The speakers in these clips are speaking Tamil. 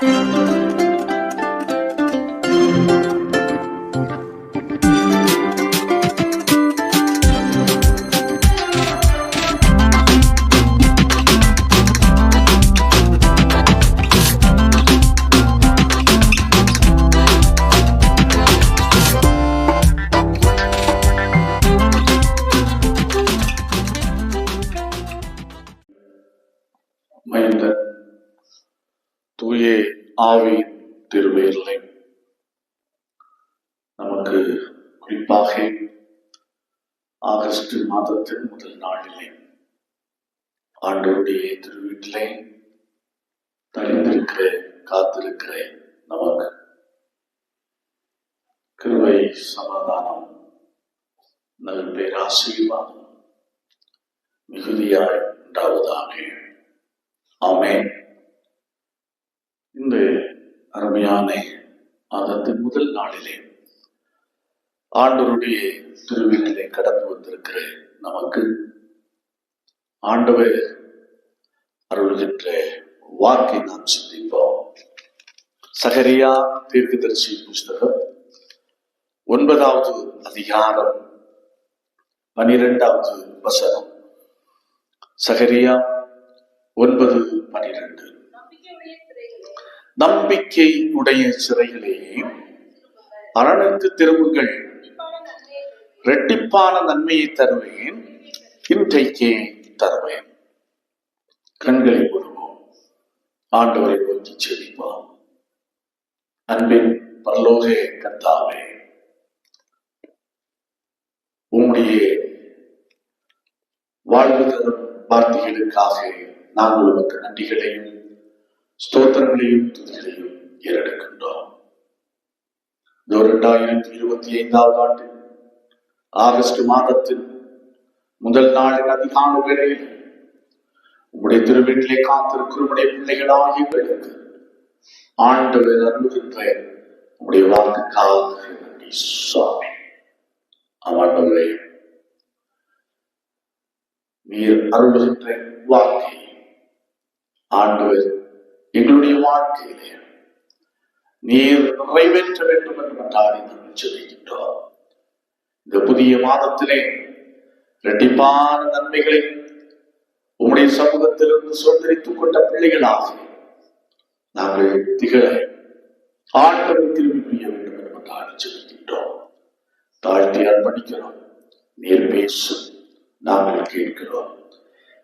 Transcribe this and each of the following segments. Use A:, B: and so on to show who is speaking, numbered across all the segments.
A: மைந்தன் தூய ஆவியின் திருவேர்லை நமக்கு குறிப்பாக ஆகஸ்ட் மாதத்தின் முதல் நாளிலே ஆண்டவருடைய திருவீட்டிலே தரிந்திருக்கிற காத்திருக்கிற நமக்கு கிருவை சமாதானம் நல்ல பேராசீர்வாதம் மிகுதியாய் உண்டாவதாக. ஆமேன். அருமையான மாதத்தின் முதல் நாளிலே ஆண்டவருடைய திருவிழிலே கடந்து வந்திருக்கிற நமக்கு ஆண்டவர் அருள்கின்ற வாக்கை நாம் சிந்திப்போம். சகரியா தீர்க்கதரிசி புஸ்தகம் ஒன்பதாவது அதிகாரம் பனிரெண்டாவது வசனம். சகரியா ஒன்பது பனிரெண்டு. நம்பிக்கை உடைய சிறைகளே அரணுக்கு திரும்புங்கள்.
B: இரட்டிப்பான நன்மையை தருவேன்.
A: இன்றைக்கே தருவேன். கண்களை மூடுவோம். ஆண்டவரை நோக்கி செழிப்போம் அன்பின் பரலோக கத்தாவே உம்முடைய வாழ்வு தரும் வார்த்தைகளுக்காக நாங்கள் உமக்கு நன்றிகளையும் ஸ்தோத்திரங்களையும் துதிகளையும் ஏறெடுக்கின்றோம். இந்த இரண்டாயிரத்தி இருபத்தி ஐந்தாவது ஆண்டு ஆகஸ்ட் மாதத்தில் முதல் நாளின் அதிகால வேளையில் உம்முடைய திருவீட்டிலே காத்திருக்கிற உம்முடைய பிள்ளைகளாகிய எங்களுக்கு ஆண்டவர் அருள்கின்ற உம்முடைய வாக்குக்காக நன்றி சுவாமி. ஆண்டவரே நீர் அருள்கின்ற வாக்கை ஆண்டவர் எங்களுடைய வாழ்க்கையிலே நீர் நிறைவேற்ற வேண்டும் என்று மன்றாடி நாங்கள் இந்த புதிய மாதத்திலே இரட்டிப்பான நன்மைகளை உம்முடைய சமூகத்திலிருந்து சுதந்திரித்துக் கொண்ட பிள்ளைகளாக நாங்கள் திகழ ஆண்டவர் திரும்பி புரிய வேண்டும் என்று மன்றாடி சொல்லுகின்றோம் தாழ்த்தி அர்ப்பணிக்கிறோம் நீர் பேசும். நாங்கள் கேட்கிறோம்.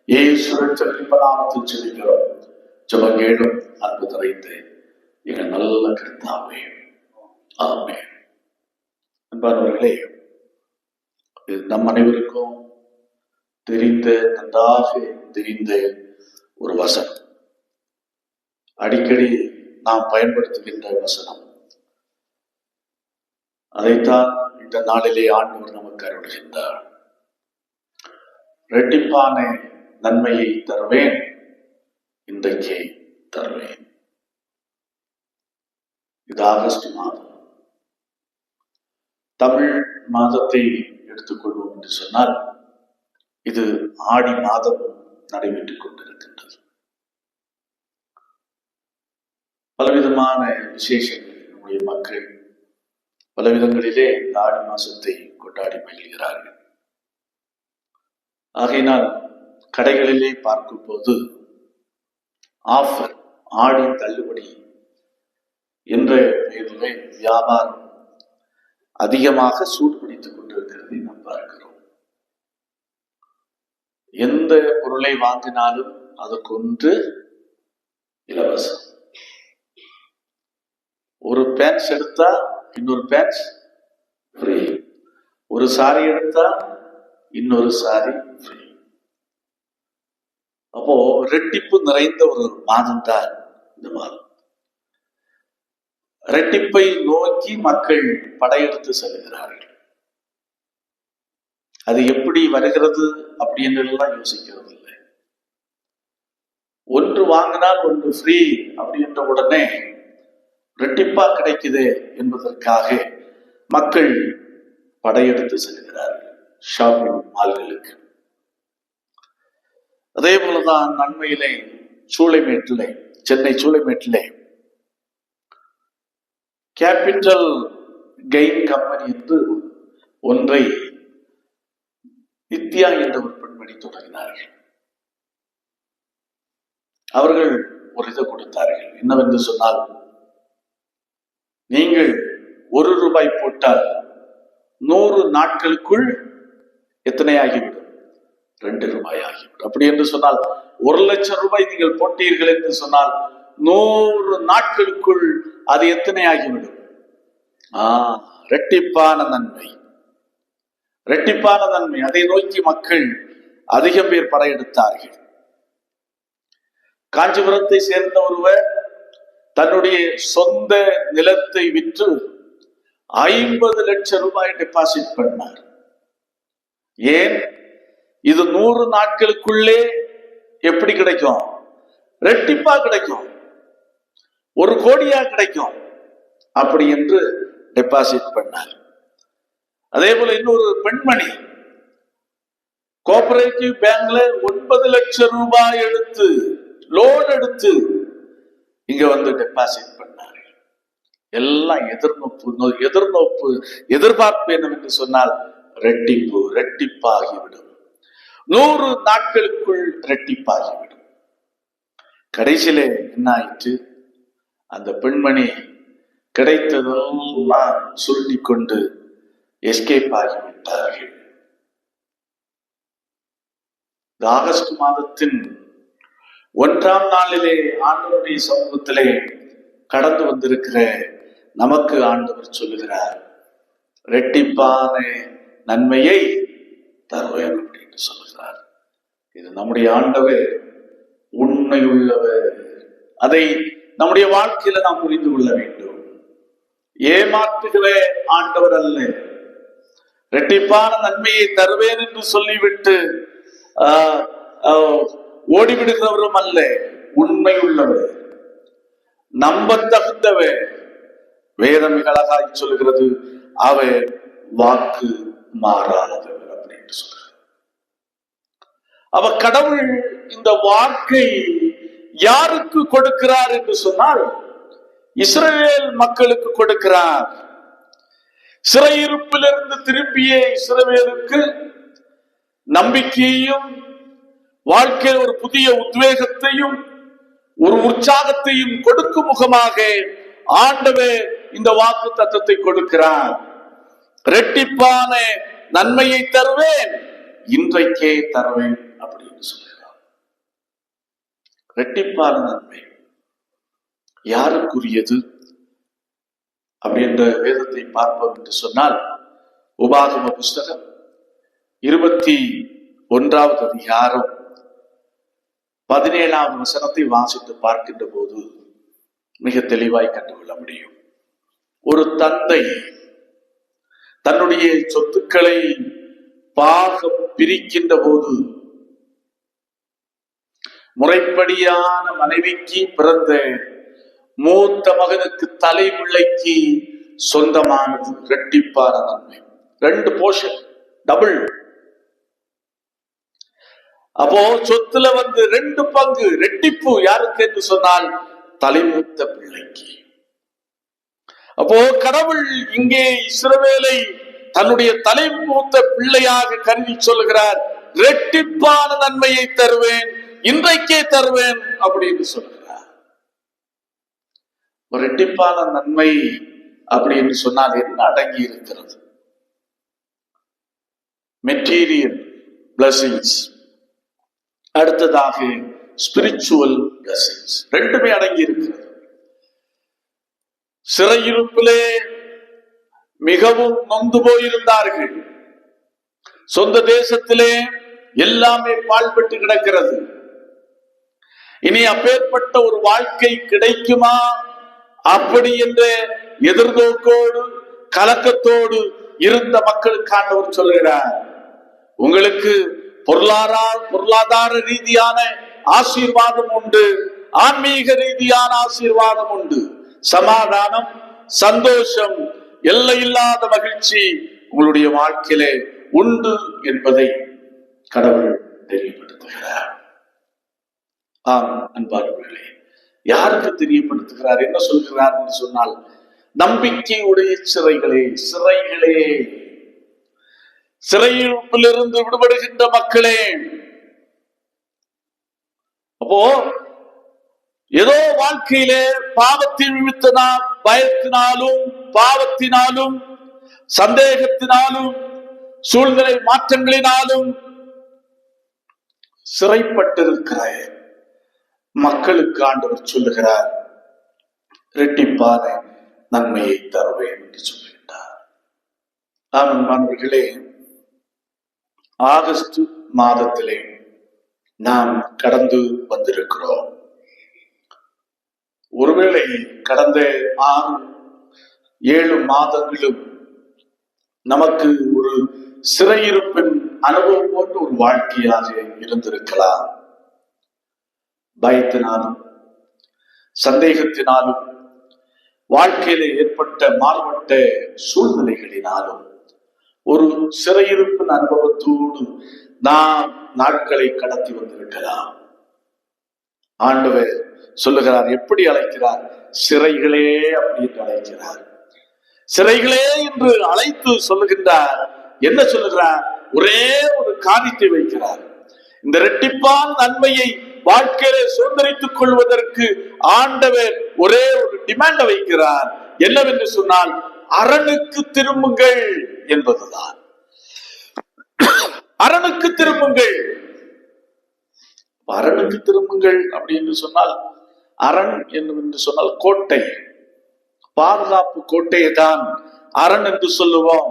A: ஏன் சுழற்சி நாமத்தில் செல்கிறோம் ஜபங்கேடும் அன்பு நிறைந்து எங்கள் நல்ல கருத்தாவே. ஆமே அன்பானவர்களே இது நம் அனைவருக்கும் தெரிந்த நன்றாக தெரிந்த ஒரு வசனம். அடிக்கடி நாம் பயன்படுத்துகின்ற வசனம். அதைத்தான் இந்த நாளிலே ஆண்டவர் நமக்கு அருள்கின்றார். இரட்டிப்பான நன்மையை தருவேன். இன்றைக்கே தருவேன். இது ஆகஸ்ட் மாதம். தமிழ் மாதத்தை எடுத்துக்கொள்வோம் என்று சொன்னால் இது ஆடி மாதம் நடைபெற்றுக் கொண்டிருக்கின்றது. பலவிதமான விசேஷங்கள் நம்முடைய மக்கள் பலவிதங்களிலே இந்த ஆடி மாசத்தை கொண்டாடி மகிழ்கிறார்கள். ஆகையினால் கடைகளிலே பார்க்கும் போது ஆஃபர் ஆடி தள்ளுபடி என்ற பெயரிலே வியாபாரம் அதிகமாக சூடு பிடித்துக் கொண்டிருக்கிறதை நாம் பார்க்கிறோம். எந்த பொருளை வாங்கினாலும் அதற்கொன்று இலவசம். ஒரு பேண்ட்ஸ் எடுத்தா இன்னொரு பேண்ட்ஸ் ஃப்ரீ ஒரு சாரி எடுத்தா இன்னொரு சாரி ஃப்ரீ அப்போ ரெட்டிப்பு நிறைந்த ஒரு மாதம் தான் இந்த மாதம். ரெட்டிப்பை நோக்கி மக்கள் படையெடுத்து செல்கிறார்கள். அது எப்படி வருகிறது அப்படின்னு எல்லாம் யோசிக்கிறது இல்லை ஒன்று வாங்கினால் ஒன்று ஃப்ரீ அப்படின்ற உடனே ரெட்டிப்பா கிடைக்குது என்பதற்காக மக்கள் படையெடுத்து செல்கிறார்கள். ஷாப்பிங் மால்களுக்கு அதே போலதான் நன்மையிலே சூளைமேட்டிலே சென்னை சூளைமேட்டிலே. கேபிட்டல் கெயின் கம்பெனி என்று ஒன்றை நித்யா என்ற ஒரு பெண்மணி தொடங்கினார்கள். அவர்கள் ஒரு இதை கொடுத்தார்கள். என்னவென்று சொன்னால் நீங்கள் ஒரு ரூபாய் போட்டால் நூறு நாட்களுக்குள் எத்தனை ஆகிவிடும்? ரெண்டு ரூபாய் ஆகிவிடும் அப்படி என்று சொன்னால் ஒரு லட்சம் ரூபாய் நீங்கள் போட்டீர்கள் என்று சொன்னால் நூறு நாட்களுக்குள் அது எத்தனை ஆகிவிடும்? ஆஹ் ரெட்டிப்பான நன்மை. ரெட்டிப்பான நன்மை. அதை நோக்கி மக்கள் அதிகம் பேர் படையெடுத்தார்கள் காஞ்சிபுரத்தை சேர்ந்த ஒருவர் தன்னுடைய சொந்த நிலத்தை விற்று ஐம்பது லட்சம் ரூபாய் டெபாசிட் பண்ணார். ஏன்? இது நூறு நாட்களுக்குள்ளே எப்படி கிடைக்கும்? ரெட்டிப்பா கிடைக்கும். ஒரு கோடியா கிடைக்கும். அப்படி என்று டெபாசிட் பண்ணார். அதே போல இன்னொரு பெண்மணி கோஆபரேட்டிவ் பேங்க்ல ஒன்பது லட்சம் ரூபாய் எடுத்து லோன் எடுத்து இங்க வந்து டெபாசிட் பண்ணாரு. எல்லாம் எதிர்நோப்பு எதிர்நோப்பு எதிர்பார்ப்பு என்னவென்று சொன்னால் ரெட்டிப்பு ரெட்டிப்பாகிவிடும் நூறு நாட்களுக்குள் இரட்டிப்பாகிவிடும். கடைசியில என்ன ஆயிற்று அந்த பெண்மணி கிடைத்ததெல்லாம் சுருட்டி கொண்டு எஸ்கேப் ஆகிவிட்டார்கள். இந்த ஆகஸ்ட் மாதத்தின் ஒன்றாம் நாளிலே ஆண்டவருடைய சமூகத்திலே கடந்து வந்திருக்கிற நமக்கு ஆண்டவர் சொல்லுகிறார் ரெட்டிப்பான நன்மையை தருவேன் என்று சொல்லுகிறார். இது நம்முடைய ஆண்டவர் உண்மையுள்ளவர். அதை நம்முடைய வாழ்க்கையில நாம் புரிந்து கொள்ள வேண்டும். ஏமாற்றுகிற ஆண்டவர் அல்ல. ரெட்டிப்பான நன்மையை தருவேன் என்று சொல்லிவிட்டு ஆஹ், ஆஹ், ஓடிவிடுகிறவரும் அல்ல உண்மை உள்ளவர் நம்பத்தகுந்தவர். வேதம் மிக அழகாய் சொல்லுகிறது அவர் வாக்கு மாறாதவர் அப்படின்னு சொல்றார் அவ கடவுள் இந்த வாக்கை யாருக்கு கொடுக்கிறார் என்று சொன்னால் இஸ்ரேல் மக்களுக்கு கொடுக்கிறார். சிறையிருப்பிலிருந்து திரும்பிய இஸ்ரவேலுக்கு நம்பிக்கையையும் வாழ்க்கையில் ஒரு புதிய உத்வேகத்தையும் ஒரு உற்சாகத்தையும் கொடுக்கும் முகமாக ஆண்டவே இந்த வாக்கு தத்தத்தை கொடுக்கிறார். ரெட்டிப்பான நன்மையை தருவேன் இன்றைக்கே தருவேன். அப்படின்னு சொல்லலாம் ரெட்டிப்பான நன்மை. யாருக்குரியது? அப்படின்ற வேதத்தை பார்ப்போம் என்று சொன்னால் உபாகம புஸ்தகம் இருபத்தி ஒன்றாவது அதிகாரம் பதினேழாம் வசனத்தை வாசித்து பார்க்கின்ற போது மிக தெளிவாய் கண்டுகொள்ள முடியும். ஒரு தந்தை தன்னுடைய சொத்துக்களை பாக பிரிக்கின்ற போது முறைப்படியான மனைவிக்கு பிறந்த மூத்த மகனுக்கு தலை பிள்ளைக்கு சொந்தமானது. ரெட்டிப்பான நன்மை. ரெண்டு போர்ஷன் டபுள் அப்போ சொத்துல வந்து ரெண்டு பங்கு. ரெட்டிப்பு யாருக்கு என்று சொன்னால் தலைமூத்த பிள்ளைக்கு. அப்போ கடவுள் இங்கே இஸ்ரவேலை தன்னுடைய தலைமூத்த பிள்ளையாக கருதி சொல்லுகிறார். ரெட்டிப்பான நன்மையை தருவேன். இன்றைக்கே தருவேன் அப்படின்னு சொல்லுகிறார் ஒரு ரெட்டிப்பான நன்மை அப்படின்னு சொன்னால் என்ன அடங்கி இருக்கிறது? மெட்டீரியல் பிளஸிங்ஸ் அடுத்ததாக ஸ்பிரிச்சுவல் பிளஸிங்ஸ் ரெண்டுமே அடங்கி இருக்கிறது. சிறையிருப்பிலே மிகவும் நொந்து போயிருந்தார்கள். சொந்த தேசத்திலே எல்லாமே பாழ்பட்டு கிடக்கிறது. இனி அப்பேற்பட்ட ஒரு வாழ்க்கை கிடைக்குமா? அப்படி என்ற எதிர்நோக்கோடு கலக்கத்தோடு இருந்த மக்களுக்கு ஆண்டவர் சொல்கிறார் உங்களுக்கு பொருளாதார பொருளாதார ரீதியான ஆசீர்வாதம் உண்டு ஆன்மீக ரீதியான ஆசீர்வாதம் உண்டு. சமாதானம் சந்தோஷம் எல்லையில்லாத மகிழ்ச்சி உங்களுடைய வாழ்க்கையிலே உண்டு என்பதை கடவுள் தெரியப்படுத்துகிறார். ஆம் அன்பானவர்களே. யாருக்கு தெரியப்படுத்துகிறார் என்ன சொல்கிறார் என்று சொன்னால் நம்பிக்கையுடைய சிறைகளே சிறைகளே. சிறையிருப்பிலிருந்து விடுபடுகின்ற மக்களே. அப்போ ஏதோ வாழ்க்கையிலே பாவத்தின் நிமித்தனா பயத்தினாலும் பாவத்தினாலும் சந்தேகத்தினாலும் சூழ்நிலை மாற்றங்களினாலும் சிறைப்பட்டிருக்கிறேன் மக்களுக்கு ஆண்டவர் சொல்லுகிறார் இரட்டிப்பான நன்மையை தருவேன் என்று சொல்லுகின்றார் ஆமாம் மாணவர்களே ஆகஸ்ட் மாதத்திலே நாம் கடந்து வந்திருக்கிறோம். ஒருவேளை கடந்த ஆறு ஏழு மாதங்களும் நமக்கு ஒரு சிறையிருப்பின் அனுபவம் போன்ற ஒரு வாழ்க்கையாக இருந்திருக்கலாம். பயத்தினாலும் சந்தேகத்தினாலும் வாழ்க்கையில ஏற்பட்ட மாறுபட்ட சூழ்நிலைகளினாலும் ஒரு சிறையிருப்பின் அனுபவத்தோடு நாம் நாட்களை கடத்தி வந்திருக்கலாம். ஆண்டவர் சொல்லுகிறார் எப்படி அழைக்கிறார்? சிறைகளே அப்படி என்று அழைக்கிறார். சிறைகளே என்று அழைத்து சொல்லுகின்றார். என்ன சொல்லுகிறார்? ஒரே ஒரு காரியத்தை வைக்கிறார். இந்த இரட்டிப்பான நன்மையை வாழ்க்கையில சுதந்திரித்துக் கொள்வதற்கு ஆண்டவர் ஒரே ஒரு டிமாண்ட வைக்கிறார். என்னவென்று சொன்னால் அரணுக்கு திரும்புங்கள் என்பதுதான். அரணுக்கு திரும்புங்கள். அரணுக்கு திரும்புங்கள் அப்படின்னு சொன்னால் அரண் என்று சொன்னால் கோட்டை. பாதுகாப்பு கோட்டையை தான் அரண் என்று சொல்லுவோம்.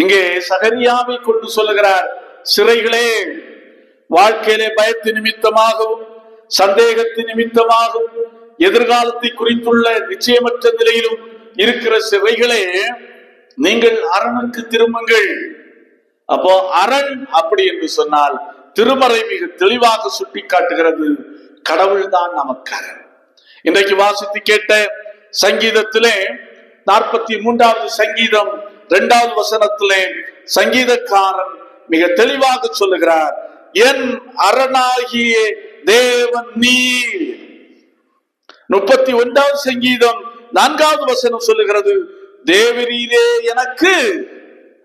A: இங்கே சகரியாவை கொண்டு சொல்லுகிறார் சிறைகளே வாழ்க்கையிலே பயத்து நிமித்தமாகவும் சந்தேகத்து நிமித்தமாகவும் எதிர்காலத்தை குறித்துள்ள நிச்சயமற்ற நிலையிலும் இருக்கிற சிறைகளே நீங்கள் அரணுக்கு திரும்புங்கள். அப்போ அரண் அப்படி என்று சொன்னால் திருமறை மிக தெளிவாக சுட்டி காட்டுகிறது கடவுள்தான் நமக்கு அரண். இன்றைக்கு வாசித்து கேட்ட சங்கீதத்திலே நாற்பத்தி மூன்றாவது சங்கீதம் இரண்டாவது வசனத்திலே சங்கீதக்காரன் மிக தெளிவாக சொல்லுகிறார். என் அரணாகிய தேவன் நீர். முப்பத்தி ஒன்றாவது சங்கீதம் நான்காவது வசனம் சொல்லுகிறது தேவரீரே எனக்கு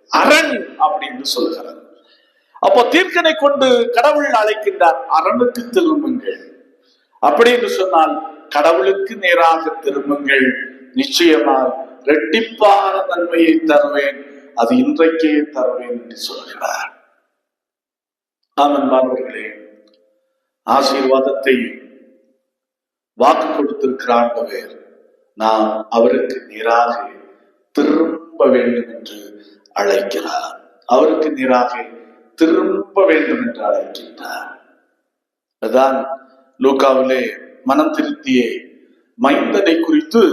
A: அரண் அப்படின்னு சொல்லுகிறார் அப்போ தீர்க்கனை கொண்டு கடவுள் அழைக்கின்றார் அரணுக்கு திரும்புங்கள். அப்படி என்று சொன்னால் கடவுளுக்கு நேராக திரும்புங்கள். நிச்சயமாக இரட்டிப்பான நன்மையை தருவேன் அது இன்றைக்கே தருவேன் என்று சொல்கிறார். அன்பானவர்களே ஆசீர்வாதத்தை வாக்கு கொடுத்திருக்கிற ஆண்டவர் நாம் அவருக்கு நேராக திரும்ப வேண்டும் என்று அழைக்கிறார். அவருக்கு நேராக திரும்ப வேண்டும் என்று அழைக்கின்றார். அதான் லூக்காவிலே மனம் திருத்திய மைந்தனை குறித்து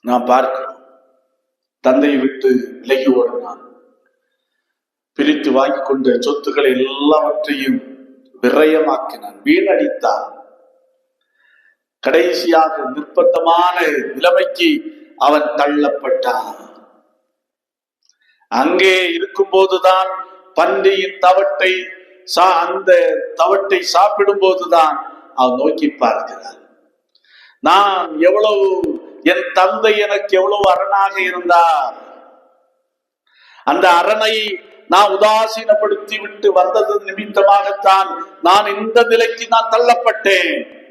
A: நாம் பார்க்கிறோம். தந்தையை விட்டு விலகி ஓடினான். பிரித்து வாங்கி கொண்ட சொத்துக்களை எல்லாவற்றையும் விரயமாக்கினான். வீணடித்தான். கடைசியாக நிர்பந்தமான நிலைமைக்கு அவன் தள்ளப்பட்டான். அங்கே இருக்கும் போதுதான் பன்றியின் தவட்டை சா அந்த தவட்டை சாப்பிடும் போதுதான் அவன் நோக்கி பார்க்கிறான். நான் எவ்வளவு என் தந்தை எனக்கு எவ்வளவு அரணாக இருந்தார். அந்த அரணை நான் உதாசீனப்படுத்தி விட்டு வந்தது நிமித்தமாகத்தான் நான் இந்த நிலைக்கு நான் தள்ளப்பட்டேன்.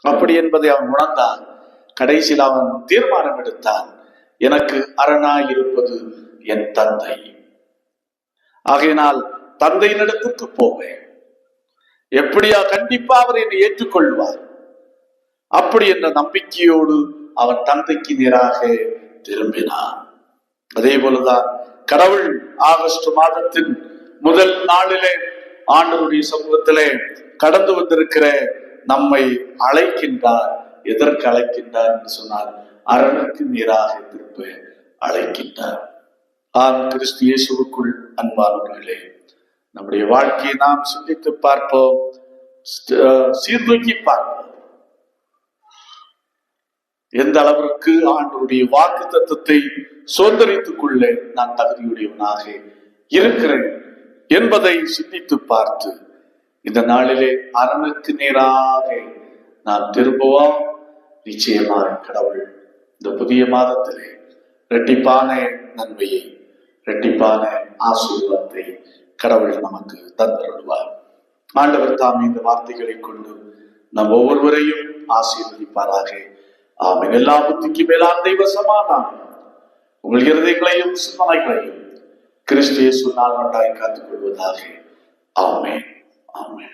A: அப்படி என்பதை அவன் உணர்ந்தான். கடைசியில் அவன் தீர்மானம் எடுத்தான். எனக்கு அரணாய் இருப்பது என் தந்தை. ஆகையினால் தந்தையினிடத்துக்கு போவேன். எப்படியா கண்டிப்பா அவர் என்னை ஏற்றுக்கொள்வார். அப்படி என்ற நம்பிக்கையோடு அவன் தந்தைக்கு நேராக திரும்பினான். அதே போலதான் கடவுள் ஆகஸ்ட் மாதத்தின் முதல் நாளிலே ஆண்டவருடைய சமூகத்திலே கடந்து வந்திருக்கிற நம்மை அழைக்கின்றார். எதற்கு அழைக்கின்றார் என்று சொன்னால் அரணுக்கு நீராக திரும்ப அழைக்கின்றார். ஆம் கிறிஸ்து இயேசுக்குள் அன்பானவர்களே நம்முடைய வாழ்க்கையை நாம் சிந்தித்து பார்ப்போம் சீர்தூக்கி பார்ப்போம். எந்த அளவிற்கு ஆண்டுடைய வாக்கு தத்துவத்தை சுதந்திரித்துக் கொள்ள நான் தகுதியுடையவனாக இருக்கிறேன் என்பதை சிந்தித்து பார்த்து இந்த நாளிலே அரணுக்கு நேராக நான் திரும்புவோம் நிச்சயமாக கடவுள் இந்த புதிய மாதத்திலே இரட்டிப்பான நன்மையை இரட்டிப்பான ஆசீர்வாதத்தை கடவுள் நமக்கு தந்தருள்வார். ஆண்டவர் தாம் இந்த வார்த்தைகளை கொண்டு நம் ஒவ்வொருவரையும் ஆசீர்வதிப்பாராக. ஆமென். எல்லா புத்திக்கு மேலான தெய்வ சமாதானம். உங்கள் இருதயங்களையும் சிந்தனைகளையும் கிறிஸ்து இயேசு நாள் நன்றாய் காத்துக் கொள்வதாக ஆமே ஆமே